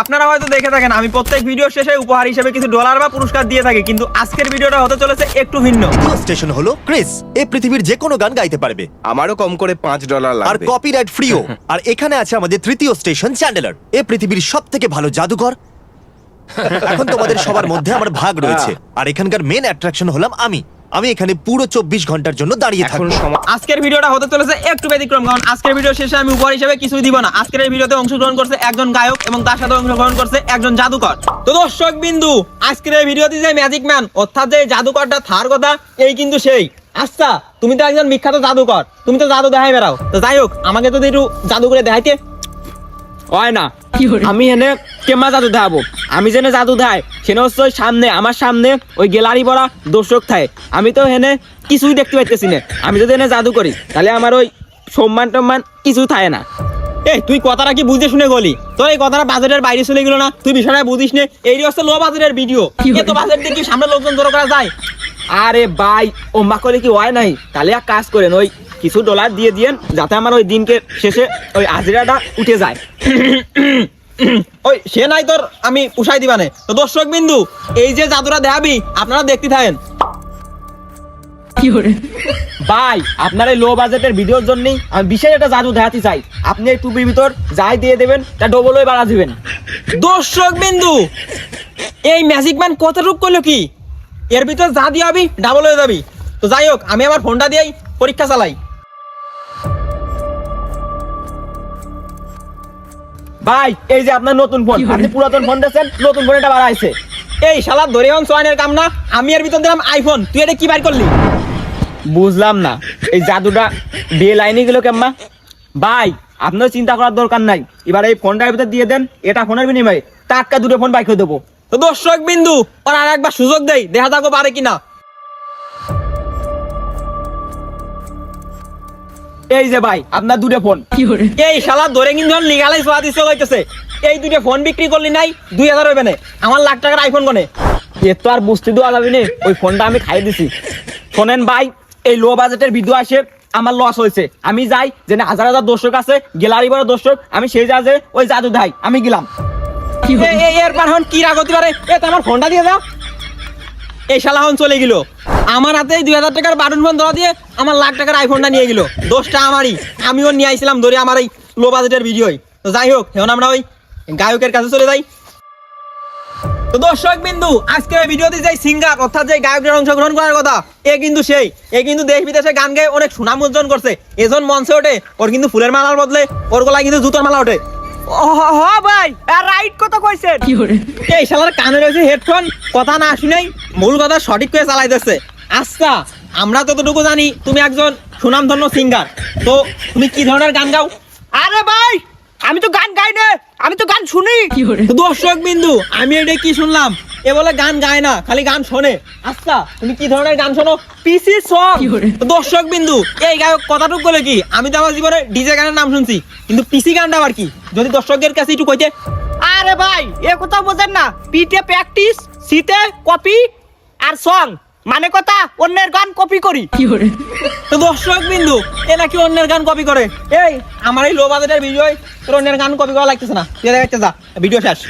আপনারা হয়তো দেখে থাকেন আমি প্রত্যেক ভিডিও শেষে উপহার হিসেবে কিছু ডলার বা পুরস্কার দিয়ে থাকি কিন্তু আজকের ভিডিওটা হতে চলেছে একটু ভিন্ন। স্টেশন হলো ক্রিস এই পৃথিবীর যে কোনো গান গাইতে পারবে। আমারও কম করে পাঁচ ডলার আর লাগবে। কপিরাইট ফ্রিও আর এখানে আছে আমাদের তৃতীয় স্টেশন চ্যান্ডেলার এ পৃথিবীর সব থেকে ভালো জাদুকর এখন তোমাদের সবার মধ্যে আমার ভাগ রয়েছে। আর এখানকার মেন অ্যাট্রাকশন হলাম আমি। আমি এখানে পুরো চব্বিশ ঘণ্টার জন্য দাঁড়িয়ে থাকব। সময় আজকের ভিডিওটা হতে চলেছে একটু ব্যতিক্রম কারণ আজকের ভিডিও শেষে আমি উপহার হিসেবে কিছুই দিব না। আজকের এই ভিডিওতে অংশগ্রহণ করছে একজন গায়ক এবং তার সাথে অংশগ্রহণ করছে একজন জাদুকর। তো দর্শক বিন্দু আজকের এই ভিডিওতে যে ম্যাজিক ম্যান অর্থাৎ যে জাদুকরটা থার কথা এই কিন্তু সেই। আচ্ছা তুমি তো একজন বিখ্যাত জাদুকর তুমি তো জাদু দেখাই বেড়াও। তো যাই হোক আমাকে যদি একটু জাদু করে দেখাইতে হয় না। আমি এনে কেমা জাদু দেখাবো আমি যেনে জাদু দেখাই সেনে হচ্ছে ওই সামনে আমার সামনে ওই গ্যালারি ভরা দর্শক থাকে আমি তো হেনে কিছুই দেখতে পাইতেছি না। আমি যদি এনে জাদু করি তাহলে আমার ওই সম্মান টম্মান কিছু থাকে না। এই তুই কথাটা কি বুঝে শুনে গলি? তোর এই কথাটা বাজেটের বাইরে চলে গেলো না? তুই বিষয়টা বুঝিস নে? এই হচ্ছে লো বাজেটের ভিডিও। তো বাজেট দিয়ে কি সামনে লোকজন জড়ো করা যায়। আরে ভাই ও মা করে কি হয় নাই? তাহলে এক কাজ করেন ওই কিছু ডলার দিয়ে দিয়েন যাতে আমার ওই দিনকে শেষে ওই হাজিরাটা উঠে যায়। ওই সে নাই তোর আমি উঠাই দিবানে। তো দর্শক বিন্দু এই যে জাদুরা দেখাবি আপনারা দেখতে থাকেন। ভাই আপনার এই লো বাজেটের ভিডিওর জন্যই আমি বিশেষ একটা জাদু দেখাতে চাই। আপনি এই টুপির ভিতর যাই দিয়ে দেবেন তা ডবল হয়ে বাড়া দিবেন। দর্শক বিন্দু এই ম্যাজিক ম্যান কতটুক করল কি? এর ভিতর যা দিয়ে ডাবল হয়ে যাবি। তো যাই হোক আমি আমার ফোনটা দিয়েই পরীক্ষা চালাই। ভাই এই যে আপনার নতুন ফোন আপনি পুরাতন ফোন দিয়েছেন নতুন ফোন এটা বাড়াইছে। এই শালা ধরে হন সোয়ানের কাম না আমি এর ভিতর দিলাম আইফোন তুই এটা কি বার করলি? বুঝলাম না এই জাদুটা বিয়ে লাইনে গেল কেম্মা। ভাই আপনার চিন্তা করার দরকার নাই এবার এই ফোনটার ভিতর দিয়ে দেন এটা ফোনের বিনিময়ে টাটকা দুটো ফোন বাইক দেবো। তো দর্শক বিন্দু ওর আর একবার সুযোগ দেই দেখা যাকো পারে কিনা। এই যে ভাই আপনার দুটো ফোন এই শালা ধরে কিন্তু লিগালাই সোয়া দিচ্ছে হইতেছে এই দুটো ফোন বিক্রি করলি নাই দুই হাজার হইবে না। আমার লাখ টাকার আইফোন কোনে? এ তো আর বুঝতে দেওয়া যাবে না ওই ফোনটা আমি খাই দিছি। শোনেন ভাই এই লো বাজেটের ভিডিও আসে আমার লস হয়েছে। আমি যাই যে হাজার হাজার দর্শক আছে গ্যালারি বড় দর্শক আমি সেই জাহাজে ওই জাদু দেখাই আমি গেলাম। এ- এ- এর পার হন কি রাগ হতে পারে? এ তো আমার ফোনটা দিয়ে দাও। এই শালা হন চলে গেল। আমার হাতে দুই হাজার টাকার বাটন ফোন ধরা দিয়ে আমার লাখ টাকার আইফোনটা নিয়ে গেল। দোষটা আমারই। আমিও নিয়ে আইছিলাম ধরে আমার এই লো বাজেটের ভিডিওই তো যাই হোক এখন আমরা ওই গায়কের কাছে চলে যাই। তো দর্শক বিন্দু আজকে এই ভিডিওতে যে সিঙ্গার অর্থাৎ যে গায়কের অংশগ্রহণ করার কথা এ কিন্তু সেই। এ কিন্তু দেশ বিদেশে গান গায়ে অনেক সুনাম অর্জন করছে। এজন মঞ্চে ওঠে ওর কিন্তু ফুলের মালার বদলে ওর গলায় কিন্তু জুতোর মালা ওঠে। হ ভাই রাইট কথা কইছেন। এই শালার কানে রয়েছে হেডফোন কথা না শুনেই মূল কথা সঠিক করে চালাইতেছে। আচ্ছা আমরা যতটুকু জানি তুমি একজন সুনামধন্য সিঙ্গার তো তুমি কি ধরনের গান গাও? আরে ভাই আমি তো গান গাই না আমি তো গান শুনি। দর্শক বিন্দু আমি এটা কি শুনলাম? এ বলে গান গায় না খালি গান শোনে। আচ্ছা তুমি কি ধরনের গান শোনো? পিসি সং দর্শক বিন্দু এই গায়ক কথাটুক বলে কি আমি তো আমার জীবনে ডিজে গানের নাম শুনছি কিন্তু পিসি গানটা আবার কি? যদি দর্শকদের কাছে একটু কইতে। আরে ভাই এ কথা বোঝেন না পিতে প্র্যাকটিস শীতে কপি আর সং মানে কথা অন্যের গান কপি করি। কি তো দর্শক বিন্দু এ নাকি অন্যের গান কপি করে। এই আমার এই লো বাজেটের ভিডিও তোর অন্যের গান কপি করা লাগতেছে না। তুই দেখাচ্ছে যা ভিডিও শেষ।